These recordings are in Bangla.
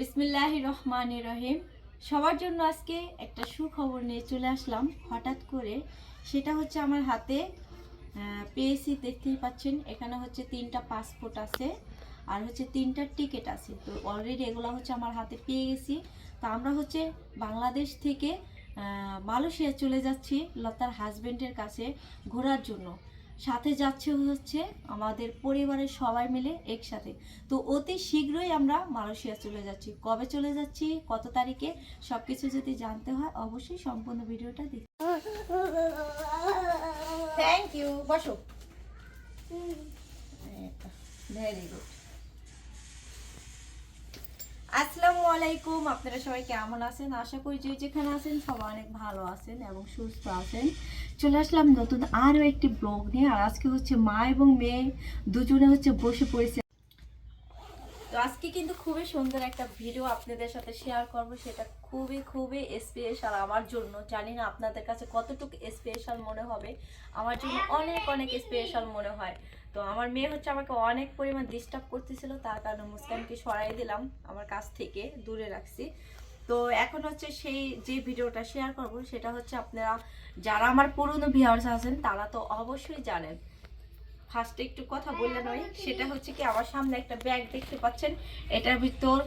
বিসমিল্লাহ রহমান রহিম সবার জন্য আজকে একটা সুখবর নিয়ে চলে আসলাম। হঠাৎ করে সেটা হচ্ছে আমার হাতে পেয়েছি, দেখতেই পাচ্ছেন, এখানে হচ্ছে তিনটা পাসপোর্ট আছে আর হচ্ছে তিনটা টিকিট আছে। তো অলরেডি এগুলো হচ্ছে আমার হাতে পেয়ে গেছি। তো আমরা হচ্ছে বাংলাদেশ থেকে মালয়েশিয়া চলে যাচ্ছি লতার হাজব্যান্ডের কাছে ঘোরার জন্য। সাথে যাচ্ছে হচ্ছে আমাদের পরিবারের সবাই মিলে একসাথে। তো অতি শীঘ্রই আমরা মালয়েশিয়া চলে যাচ্ছি। কবে চলে যাচ্ছি কত তারিখে সব কিছু যদি জানতে হয় অবশ্যই সম্পূর্ণ ভিডিওটা দেখ থ্যাংক ইউ বসো। ভেরি গুড আসসালামু আলাইকুম, আপনারা সবাই কেমন আছেন? আশা করি যে যেখানে আছেন সবাই অনেক ভালো আছেন এবং সুস্থ আছেন। চলে আসলাম নতুন আরও একটি ব্লগ নিয়ে, আর আজকে হচ্ছে মা এবং মেয়ে দুজনে হচ্ছে বসে পড়েছে তো আজকে কিন্তু খুবই সুন্দর একটা ভিডিও আপনাদের সাথে শেয়ার করব। সেটা খুবই খুবই স্পেশাল আমার জন্য। জানি না আপনাদের কাছে কতটুকু স্পেশাল মনে হবে। আমার জন্য অনেক অনেক স্পেশাল মনে হয়। তো আমার মেয়ে হচ্ছে আমাকে অনেক পরিমাণ ডিস্টার্ব করতেছিল। তার কারণে মুস্কানকে সরাই দিলাম আমার কাছ থেকে, দূরে রাখছি। তো এখন হচ্ছে সেই যে ভিডিওটা শেয়ার করব, সেটা হচ্ছে আপনারা যারা আমার পুরনো ভিউয়ার্স আছেন, তারা তো অবশ্যই জানেন। ফার্স্টে একটু কথা বললে নয়, সেটা হচ্ছে কি আমার সামনে একটা ব্যাগ দেখতে পাচ্ছেন। এটার ভিতর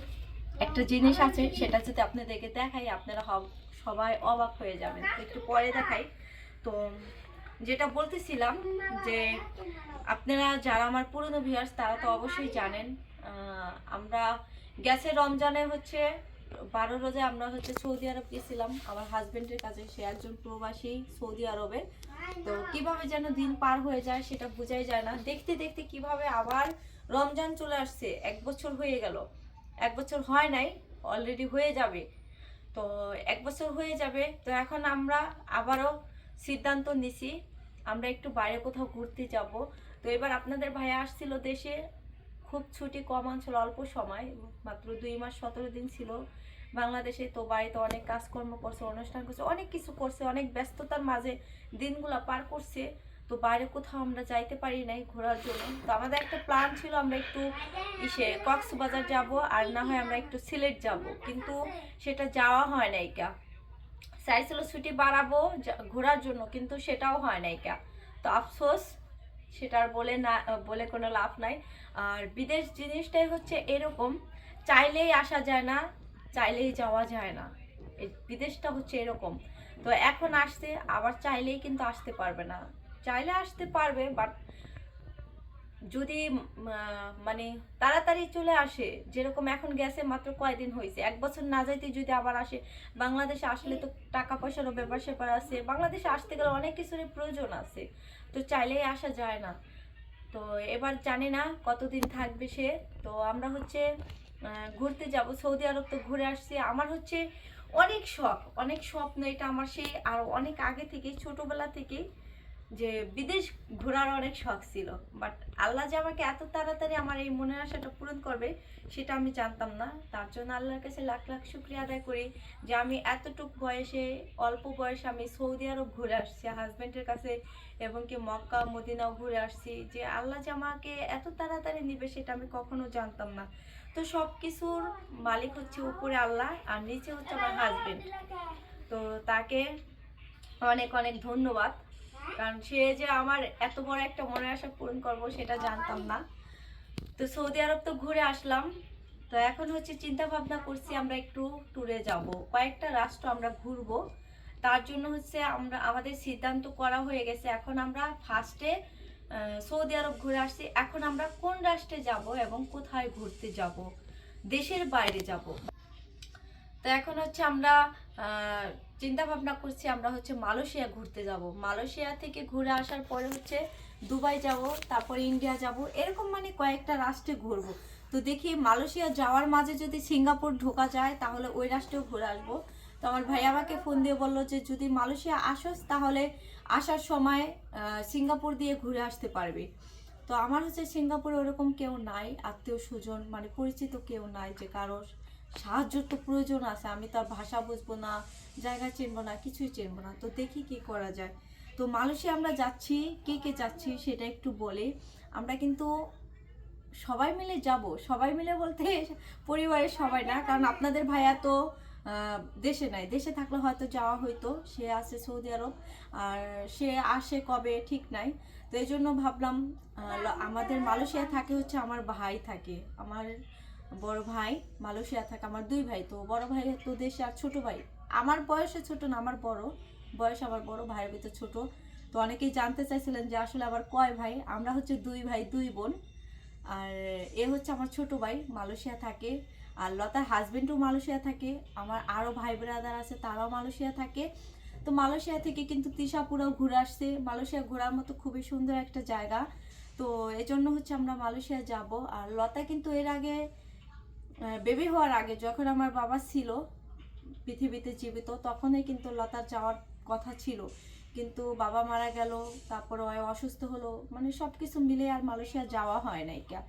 একটা জিনিস আছে, সেটা যদি আপনাদেরকে দেখাই, আপনারা সবাই অবাক হয়ে যাবেন। একটু পরে দেখাই। তো যেটা বলতেছিলাম যে আপনারা যারা আমার পুরনো ভিউয়ার্স তারা তো অবশ্যই জানেন আমরা গেছে রমজানে হচ্ছে বারো রোজে আমরা হচ্ছে সৌদি আরব গেছিলাম। আমার হাজবেন্ডের কাছে, সে একজন প্রবাসী সৌদি আরবে। তো কীভাবে যেন দিন পার হয়ে যায় সেটা বোঝাই যায় না। দেখতে দেখতে কীভাবে আবার রমজান চলে আসছে, এক বছর হয়ে গেল। এক বছর হয় নাই অলরেডি হয়ে যাবে। তো এক বছর হয়ে যাবে। তো এখন আমরা আবারও সিদ্ধান্ত নিছি, আমরা একটু বাইরে কোথাও ঘুরতে যাব। তো এবার আপনাদের ভাইয়া আসছিল দেশে খুব ছুটি কম অঞ্চল অল্প সময়, মাত্র দুই মাস সতেরো দিন ছিল। বাংলাদেশে তো বাড়িতে অনেক কাজকর্ম করছে, অনুষ্ঠান করছে, অনেক কিছু করছে, অনেক ব্যস্ততার মাঝে দিনগুলো পার করছে। তো বাইরে কোথাও আমরা যাইতে পারি নাই ঘোরার জন্য। তো আমাদের একটা প্ল্যান ছিল আমরা একটু ইসে কক্সবাজার যাব, আর না হয় আমরা একটু সিলেট যাব। কিন্তু সেটা যাওয়া হয় নাই কা। চাইছিল ছুটি বাড়াবো ঘোরার জন্য, কিন্তু সেটাও হয় নাই কা। তো আফসোস সেটার বলে না বলে কোনো লাভ নাই। আর বিদেশ জিনিসটাই হচ্ছে এরকম, চাইলেই আসা যায় না, চাইলেই যাওয়া যায় না। বিদেশটা হচ্ছে এরকম। তো এখন আসতে আবার চাইলেই কিন্তু আসতে পারবে না। চাইলে আসতে পারবে বাট যদি মানে তাড়াতাড়ি চলে আসে, যেরকম এখন গেছে মাত্র কয়দিন হয়েছে এক বছর না যাইতে যদি আবার আসে, বাংলাদেশে আসলে তো টাকা পয়সারও ব্যাপার স্যাপার আছে। বাংলাদেশে আসতে গেলে অনেক কিছুরই প্রয়োজন আছে। তো চাইলেই আসা যায় না। তো এবার জানি না কতদিন থাকবে সে। তো আমরা হচ্ছে ঘুরতে যাব। সৌদি আরব তো ঘুরে আসছি। আমার হচ্ছে অনেক শখ, অনেক স্বপ্ন এটা আমার সেই, আর অনেক আগে থেকে ছোটবেলা থেকেই যে বিদেশ ঘোরার অনেক শখ ছিল বাট আল্লাহ যে আমাকে এত তাড়াতাড়ি আমার এই মনের আশাটা পূরণ করবে, সেটা আমি জানতাম না। তার জন্য আল্লাহর কাছে লাখ লাখ শুক্রিয়া আদায় করি যে আমি এতটুকু বয়সে, অল্প বয়সে আমি সৌদি আরব ঘুরে আসছি, হাজবেন্ডের কাছে এবং কি মক্কা, মদিনাও ঘুরে আসছি। যে আল্লাহ যে আমাকে এত তাড়াতাড়ি নিবে সেটা আমি কখনো জানতাম না। তো সব কিছুর মালিক হচ্ছে উপরে আল্লাহ আর নিচে হচ্ছে আমার হাজবেন্ড। তো তাকে অনেক অনেক ধন্যবাদ। কারণ সে যে আমার এত বড় একটা মনের আশা পূরণ করব সেটা জানতাম না। তো সৌদি আরব তো ঘুরে আসলাম। তো এখন হচ্ছে চিন্তা ভাবনা করছি আমরা একটু ট্যুরে যাব। কয়েকটা রাষ্ট্র আমরা ঘুরবো। তার জন্য হচ্ছে আমরা, আমাদের সিদ্ধান্ত করা হয়ে গেছে। এখন আমরা ফার্স্টে সৌদি আরব ঘুরে আসছি। এখন আমরা কোন রাষ্ট্রে যাব এবং কোথায় ঘুরতে যাব? দেশের বাইরে যাব। তো এখন হচ্ছে আমরা চিন্তা ভাবনা করছি আমরা হচ্ছে মালয়েশিয়া ঘুরতে যাব। মালয়েশিয়া থেকে ঘুরে আসার পরে হচ্ছে দুবাই যাব, তারপর ইন্ডিয়া যাব, এরকম মানে কয়েকটা রাষ্ট্রে ঘুরবো। তো দেখি মালয়েশিয়া যাওয়ার মাঝে যদি সিঙ্গাপুর ঢোকা যায়, তাহলে ওই রাষ্ট্রেও ঘুরে আসব। তো আমার ভাই আমাকে ফোন দিয়ে বলল যে, যদি মালয়েশিয়া আসোস, তাহলে আসার সময় সিঙ্গাপুর দিয়ে ঘুরে আসতে পারবি। তো আমার হচ্ছে সিঙ্গাপুরে ওরকম কেউ নাই আত্মীয় স্বজন মানে পরিচিত কেউ নাই যে কারোর সাহায্যর তো প্রয়োজন আছে, আমি তো আর ভাষা বুঝব না, জায়গা চিনবো না, কিছুই চিনবো না। তো দেখি কি করা যায়। তো মালয়েশিয়া আমরা যাচ্ছি, কে কে যাচ্ছি সেটা একটু বলে। আমরা কিন্তু সবাই মিলে যাব। সবাই মিলে বলতে পরিবারের সবাই না, কারণ আপনাদের ভাইয়া তো দেশে নাই। দেশে থাকলে হয়তো যাওয়া হইতো। সে আছে সৌদি আরব, আর সে আসে কবে ঠিক নাই। তো এই জন্য ভাবলাম আমাদের মালয়েশিয়া থাকে হচ্ছে আমার ভাই থাকে। আমার বড় ভাই, মালয়েশিয়া থাকে আমার দুই ভাই, তো বড় ভাই তো দেশে আর ছোট ভাই। আমার বয়সে ছোট না, আমার বড়। বয়স আমার বড়, ভাইয়ের ভিতর ছোট। তো অনেকেই জানতে চাইছিলেন যে আসলে আবার কয় ভাই? আমরা হচ্ছে দুই ভাই, দুই বোন। আর এ হচ্ছে আমার ছোট ভাই, মালয়েশিয়া থাকে। আর লতার হাজবেন্ডও মালয়েশিয়া থাকে। আমার আরও ভাই ব্রাদার আছে, তারাও মালয়েশিয়া থাকে। তো মালয়েশিয়া থেকে কিন্তু তিশাপুরাও ঘুরে আসছে। মালয়েশিয়া ঘোরার মতো খুবই সুন্দর একটা জায়গা। তো এই জন্য হচ্ছে আমরা মালয়েশিয়া যাব। আর লতা কিন্তু এর আগে বেবি হওয়ার আগে যখন আমার বাবা ছিল পৃথিবীতে জীবিত, তখনই কিন্তু লতার যাওয়ার কথা ছিল। কিন্তু বাবা মারা গেল, তারপরে অসুস্থ হলো মানে সব কিছু মিলে আর মালয়েশিয়া যাওয়া হয় নাই কা।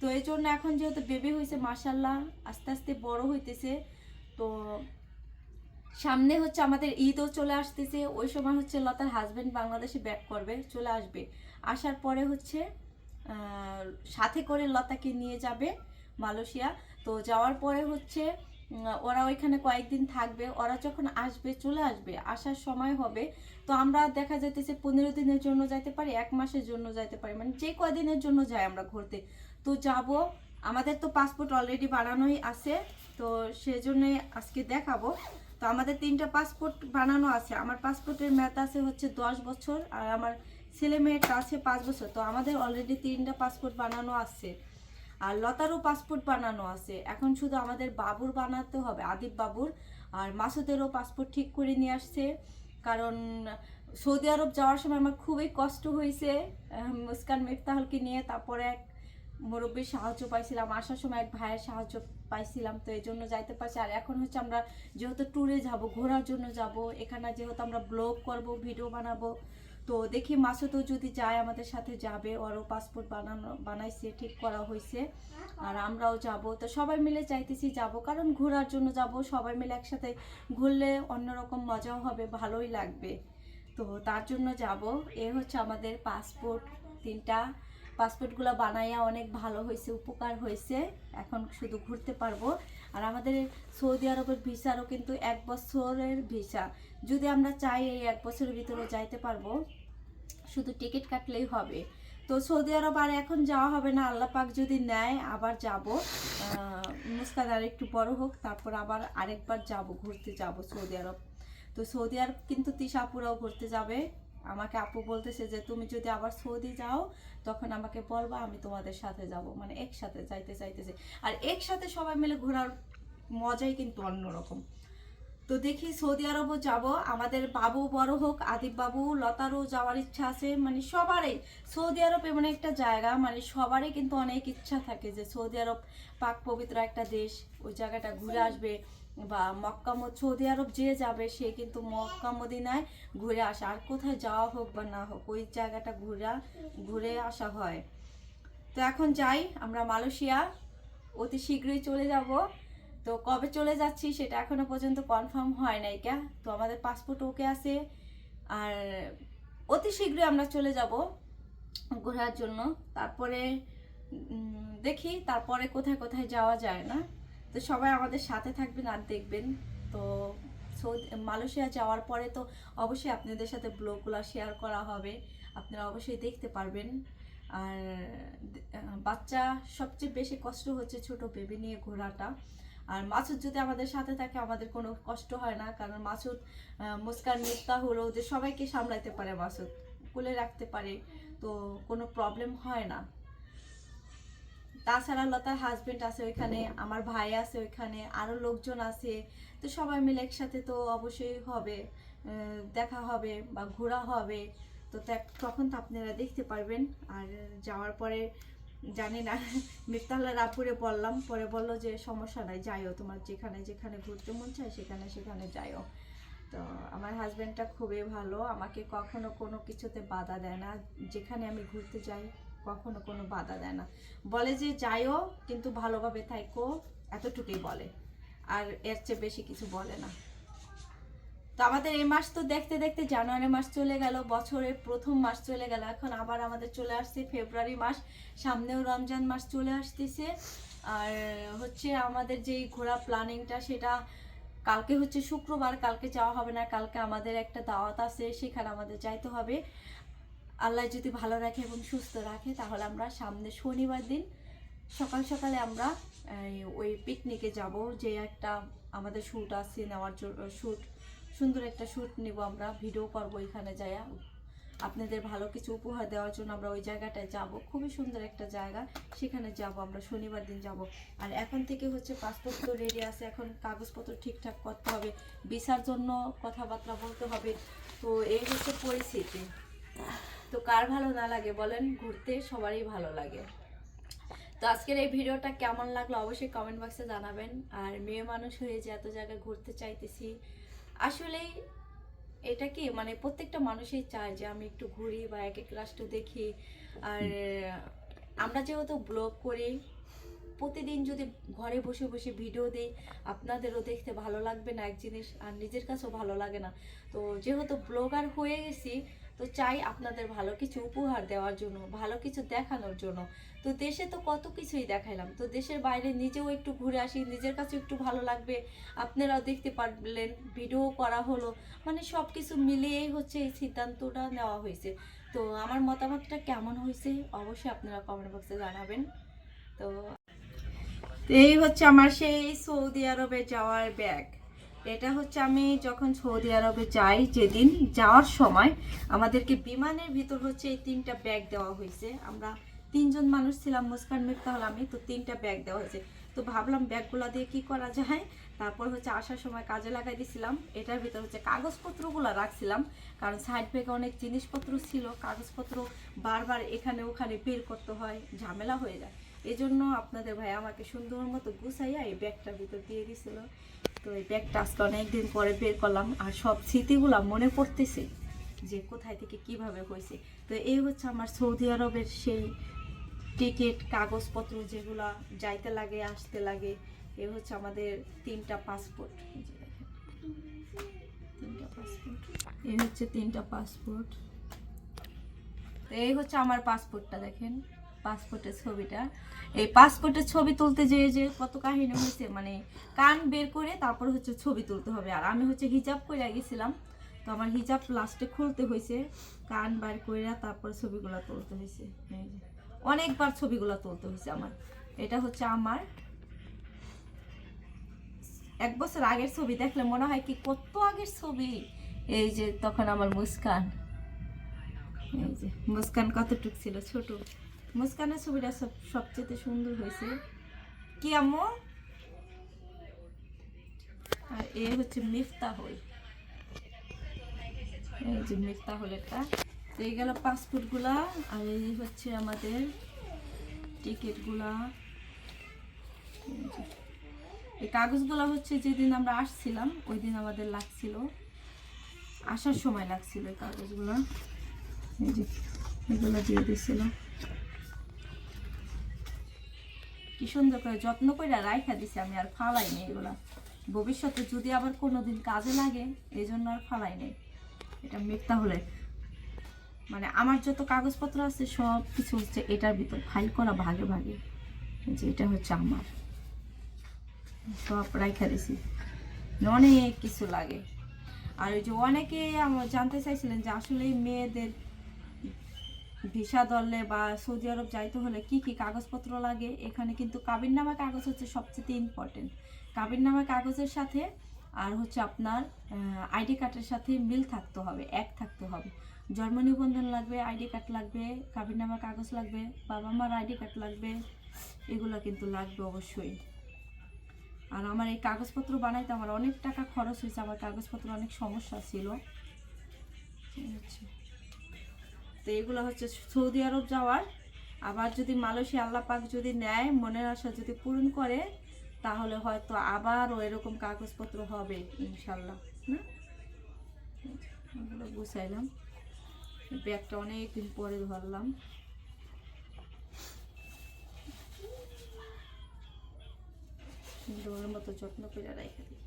তো এই জন্য এখন যেহেতু বেবি হয়েছে মাসাল্লাহ আস্তে আস্তে বড় হইতেছে। তো সামনে হচ্ছে আমাদের ঈদও চলে আসতেছে, ওই সময় হচ্ছে লতার হাজবেন্ড বাংলাদেশে ব্যাক করবে, চলে আসবে। আসার পরে হচ্ছে সাথে করে লতাকে নিয়ে যাবে মালয়েশিয়া। তো যাওয়ার পরে হচ্ছে ওরা ওইখানে কয়েকদিন থাকবে, ওরা যখন আসবে, চলে আসবে, আসার সময় হবে। তো আমরা দেখা যাইতেছে পনেরো দিনের জন্য যাইতে পারি, এক মাসের জন্য যাইতে পারি মানে যে কয়দিনের জন্য যাই আমরা ঘুরতে। তো যাব, আমাদের তো পাসপোর্ট অলরেডি বানানোই আছে, তো সেজন্য আজকে দেখাবো। তো আমাদের তিনটা পাসপোর্ট বানানো আছে, আমার পাসপোর্টের মেয়াদ আছে হচ্ছে দশ বছর, আর আমার ছেলে মেয়েটা আছে পাঁচ বছর, তো আমাদের অলরেডি তিনটা পাসপোর্ট বানানো আছে। আর লতারও পাসপোর্ট বানানো আছে। এখন শুধু আমাদের বাবুর বানাতে হবে, আদিব বাবুর। আর মাসুদেরও পাসপোর্ট ঠিক করে নিয়ে আসছে। কারণ সৌদি আরব যাওয়ার সময় আমার খুবই কষ্ট হয়েছে মুস্কান মিফতাহলকে নিয়ে। তারপরে এক মুরব্বীর সাহায্য পাইছিলাম, আসার সময় এক ভাইয়ের সাহায্য পাইছিলাম। তো এই জন্য যাইতে পারছি। আর এখন হচ্ছে আমরা যেহেতু ট্যুরে যাব, ঘোরার জন্য যাব, এখানে যেহেতু আমরা ব্লগ করব ভিডিও বানাবো তো দেখি মাসুদও যদি যায় আমাদের সাথে যাবে, ওরও পাসপোর্ট বানানো, বানাইছে, ঠিক করা হয়েছে আর আমরাও যাব। তো সবাই মিলে চাইতেছি যাব। কারণ ঘোরার জন্য যাব। সবাই মিলে একসাথে ঘুরলে অন্যরকম মজাও হবে, ভালোই লাগবে। তো তার জন্য যাব। এ হচ্ছে আমাদের পাসপোর্ট তিনটা। পাসপোর্টগুলো বানাইয়া অনেক ভালো হয়েছে উপকার হয়েছে এখন শুধু ঘুরতে পারব। আর আমাদের সৌদি আরবের ভিসারও কিন্তু এক বছরের ভিসা। যদি আমরা চাই এই এক বছরের ভিতরে যাইতে পারব শুধু টিকিট কাটলেই হবে। তো সৌদি আরব আর এখন যাওয়া হবে না, আল্লাহ পাক যদি নেয়, আবার যাব। মুস্কান আর একটু বড় হোক, তারপর আবার আরেকবার যাব, ঘুরতে যাব সৌদি আরব। তো সৌদি আরব কিন্তু তিশাপুরাও ঘুরতে যাবে। আমাকে আপু বলতেছে যে, তুমি যদি আবার সৌদি যাও, তখন আমাকে বলবা, আমি তোমাদের সাথে যাব। মানে একসাথে যাইতে চাইতেছে। আর একসাথে সবাই মিলে ঘোরার মজাই কিন্তু অন্যরকম। তো দেখি সৌদি আরবও যাব আমাদের বাবু বড় হোক আদিব বাবু লতারও যাওয়ার ইচ্ছা আছে মানে সবারই সৌদি আরব এমন একটা জায়গা মানে সবারই কিন্তু অনেক ইচ্ছা থাকে যে সৌদি আরব পাক পবিত্র একটা দেশ ওই জায়গাটা ঘুরে আসবে বা মক্কা সৌদি আরব যে যাবে সে কিন্তু মক্কা মদিনায় ঘুরে আসে আর কোথায় যাওয়া হোক বা না হোক ওই জায়গাটা ঘুরা ঘুরে আসা হয়। তো এখন যাই আমরা মালয়েশিয়া অতি শীঘ্রই চলে যাব। তো কবে চলে যাচ্ছি সেটা এখনও পর্যন্ত কনফার্ম হয় নাই কা তো আমাদের পাসপোর্ট ওকে আছে। আর অতি শীঘ্রই আমরা চলে যাব ঘোরার জন্য। তারপরে দেখি তারপরে কোথায় কোথায় যাওয়া যায় না। তো সবাই আমাদের সাথে থাকবেন আর দেখবেন। তো সৌদি, মালয়েশিয়া যাওয়ার পরে তো অবশ্যই আপনাদের সাথে ব্লগগুলো শেয়ার করা হবে। আপনারা অবশ্যই দেখতে পারবেন। আর বাচ্চা সবচেয়ে বেশি কষ্ট হচ্ছে ছোট বেবি নিয়ে ঘোরাটা। আর মাসুদ যদি আমাদের সাথে থাকে আমাদের কোনো কষ্ট হয় না। কারণ আহ, মুস্কান মিথ্যা হলো যে সবাইকে সামলাইতে পারে মাসুদ কুলে রাখতে পারে তো কোনো প্রবলেম হয় না। তাছাড়া লতার হাজবেন্ড আছে ওইখানে আমার ভাই আছে ওইখানে আরও লোকজন আছে তো সবাই মিলে একসাথে তো অবশ্যই হবে দেখা হবে বা ঘোরা হবে। তো তখন তো আপনারা দেখতে পারবেন। আর যাওয়ার পরে জানি না। মিফতাল্লা রাপুরে বললাম, পরে বলল যে সমস্যা নাই, যাইও। তোমার যেখানে যেখানে ঘুরতে মন চায়, সেখানে সেখানে যাইও। তো আমার হাজব্যান্ডটা খুবই ভালো। আমাকে কখনো কোনো কিছুতে বাধা দেয় না। যেখানে আমি ঘুরতে যাই, কখনো কোনো বাধা দেয় না। বলে যে যাইও, কিন্তু ভালোভাবে থাইকো, এতটুকুই বলে। আর এর চেয়ে বেশি কিছু বলে না। তো আমাদের এই মাস তো দেখতে দেখতে জানুয়ারি মাস চলে গেল, বছরের প্রথম মাস চলে গেল। এখন আবার আমাদের চলে আসছে ফেব্রুয়ারি মাস, সামনেও রমজান মাস চলে আসতেছে। আর হচ্ছে আমাদের যেই ঘোরা প্ল্যানিংটা সেটা কালকে হচ্ছে শুক্রবার, কালকে যাওয়া হবে না, কালকে আমাদের একটা দাওয়াত আছে, সেখানে আমাদের যাইতে হবে। আল্লাহ যদি ভালো রাখে এবং সুস্থ রাখে, তাহলে আমরা সামনে শনিবার দিন সকাল সকালে আমরা ওই পিকনিকে যাব। যে একটা আমাদের শ্যুট আছে, নেওয়ার জন্য শ্যুট সুন্দর একটা শ্যুট নিব আমরা ভিডিও করব এখানে যাইয়া। আপনাদের ভালো কিছু উপহার দেওয়ার জন্য আমরা ওই জায়গাটায় যাব। খুবই সুন্দর একটা জায়গা, সেখানে যাব আমরা, শনিবার দিন যাব। আর এখন থেকে হচ্ছে পাসপোর্ট তো রেডি আছে, এখন কাগজপত্র ঠিকঠাক করতে হবে, ভিসার জন্য কথাবার্তা বলতে হবে। তো এই হচ্ছে পরিস্থিতি। তো কার ভালো না লাগে বলেন, ঘুরতে সবারই ভালো লাগে। তো আজকের এই ভিডিওটা কেমন লাগল অবশ্যই কমেন্ট বক্সে জানাবেন। আর মেয়ে মানুষ হয়ে যে এত জায়গায় ঘুরতে চাইতেছি আসলেই এটা কি? মানে প্রত্যেকটা মানুষই চায় যে আমি একটু ঘুরি বা এক এক রাষ্ট্র দেখি। আর আমরা যেহেতু ব্লগ করি প্রতিদিন যদি ঘরে বসে বসে ভিডিও দিই আপনাদেরও দেখতে ভালো লাগবে না এক জিনিস আর নিজের কাছেও ভালো লাগে না। তো যেহেতু ব্লগার হয়ে গেছি তো চাই আপনাদের ভালো কিছু উপহার দেওয়ার জন্য, ভালো কিছু দেখানোর জন্য। তো দেশে তো কত কিছুই দেখাইলাম। তো দেশের বাইরে নিজেও একটু ঘুরে আসি, নিজের কাছে একটু ভালো লাগবে। আপনারাও দেখতে পারলেন, ভিডিও করা হলো। মানে সব কিছু মিলিয়েই হচ্ছে এই সিদ্ধান্তটা নেওয়া হয়েছে। তো আমার মতামতটা কেমন হয়েছে অবশ্যই আপনারা কমেন্ট বক্সে জানাবেন। তো এই হচ্ছে আমার সেই সৌদি আরবে যাওয়ার ব্যাগ এটা হচ্ছে আমি যখন সৌদি আরবে যাই যেদিন, যাওয়ার সময় আমাদেরকে বিমানের ভিতর হচ্ছে এই তিনটা ব্যাগ দেওয়া হয়েছে। আমরা তিনজন মানুষ ছিলাম, মুস্কান মিফতাহল আমি, তো তিনটা ব্যাগ দেওয়া হয়েছে। তো ভাবলাম ব্যাগগুলো দিয়ে কি করা যায়? তারপর হচ্ছে আসার সময় কাজে লাগাই দিয়েছিলাম এটার ভিতর হচ্ছে কাগজপত্রগুলো রাখছিলাম, কারণ সাইড ব্যাগে অনেক জিনিসপত্র ছিল। কাগজপত্র বারবার এখানে ওখানে বের করতে হয়, ঝামেলা হয়ে যায়। এই জন্য আপনাদের ভাই আমাকে সুন্দর মতো গুছাইয়া এই ব্যাগটার ভিতর দিয়ে দিছিল। তো এই ব্যাগটা আজকে অনেকদিন পরে বের করলাম আর সব স্মৃতিগুলো মনে পড়তেছে যে কোথায় থেকে কীভাবে হয়েছে। তো এই হচ্ছে আমার সৌদি আরবের সেই টিকিট, কাগজপত্র যেগুলা যাইতে লাগে, আসতে লাগে, এ হচ্ছে আমাদের তিনটা পাসপোর্ট। এই তিনটা পাসপোর্ট। এই হচ্ছে তিনটা পাসপোর্ট। তো এই হচ্ছে আমার পাসপোর্টটা দেখেন। পাসপোর্টের ছবিটা। এই পাসপোর্টের ছবি তুলতে যেয়ে যে কত কাহিনী হয়েছে মানে কান বের করে তারপর হচ্ছে ছবি তুলতে হবে। আর আমি হচ্ছে হিজাব করে গেছিলাম, তো আমার হিজাব লাস্টে খুলতে হয়েছে। কান বার করে তারপর ছবিগুলো তুলতে হয়েছে। অনেকবার ছবিগুলো তুলতে হয়েছে আমার। এটা হচ্ছে আমার। এক বছর আগের ছবি দেখলে মনে হয় কি কত আগের ছবি। এই যে তখন আমার মুস্কান। এই যে, মুস্কান কতটুক ছিল? ছোট। মুস্কানের ছবিটা সব সবচেয়ে সুন্দর হয়েছে। কি আম্মু? আর এ হচ্ছে মিফতাহুল। এই যে মিফতাহুল একটা। তো এই গেল পাসপোর্টগুলা, আর এই হচ্ছে আমাদের টিকিটগুলা। এই কাগজগুলো হচ্ছে যেদিন আমরা আসছিলাম ওই দিন আমাদের লাগছিল। আসার সময় লাগছিল এই কাগজগুলো। এই যে এগুলো দিয়ে দিছিল কি সুন্দর করে যত্ন করে রাইখা দিছি, আমি আর ফালাই নেই এগুলা। ভবিষ্যতে যদি আবার কোনোদিন কাজে লাগে এই জন্য আর ফালাই নেই। এটা মিথ্যা হলে। মানে আমার যত কাগজপত্র আছে, সব কিছু হচ্ছে এটার ভিতর, ফাইল করা ভাগে ভাগে। যে এটা হচ্ছে আমার। সব রাইখা দিছি। অনেক কিছু লাগে। আর ওই যে অনেকে আমার জানতে চাইছিলেন যে আসলে মেয়েদের ভিসা দলে বা সৌদি আরব যাইতে হলে কি কি কাগজপত্র লাগে? এখানে কিন্তু কাবির নামা কাগজ হচ্ছে সবচেয়ে ইম্পর্টেন্ট কাবির নামা কাগজের সাথে আর হচ্ছে আপনার আইডি কার্ডের সাথে মিল থাকতে হবে, এক থাকতে হবে। জন্ম নিবন্ধন লাগবে, আইডি কার্ড লাগবে কাবির নামা কাগজ লাগবে, বাবা মার আইডি কার্ড লাগবে, এগুলো কিন্তু লাগবে অবশ্যই। আর আমার এই কাগজপত্র বানাইতে আমার অনেক টাকা খরচ হয়েছে, আমার কাগজপত্র অনেক সমস্যা ছিল। তো এগুলো হচ্ছে সৌদি আরব যাওয়ার। আবার যদি মালয়েশিয়া আল্লাহ পাক যদি নেয়, মনের আশা যদি পূরণ করে, তাহলে হয়তো আবারও এরকম কাগজপত্র হবে ইনশাল্লাহ এগুলো গুছাইলাম। ব্যাগটা অনেক দিন পরে ধরলাম। সুন্দর মতো যত্ন করে রেখে দিই।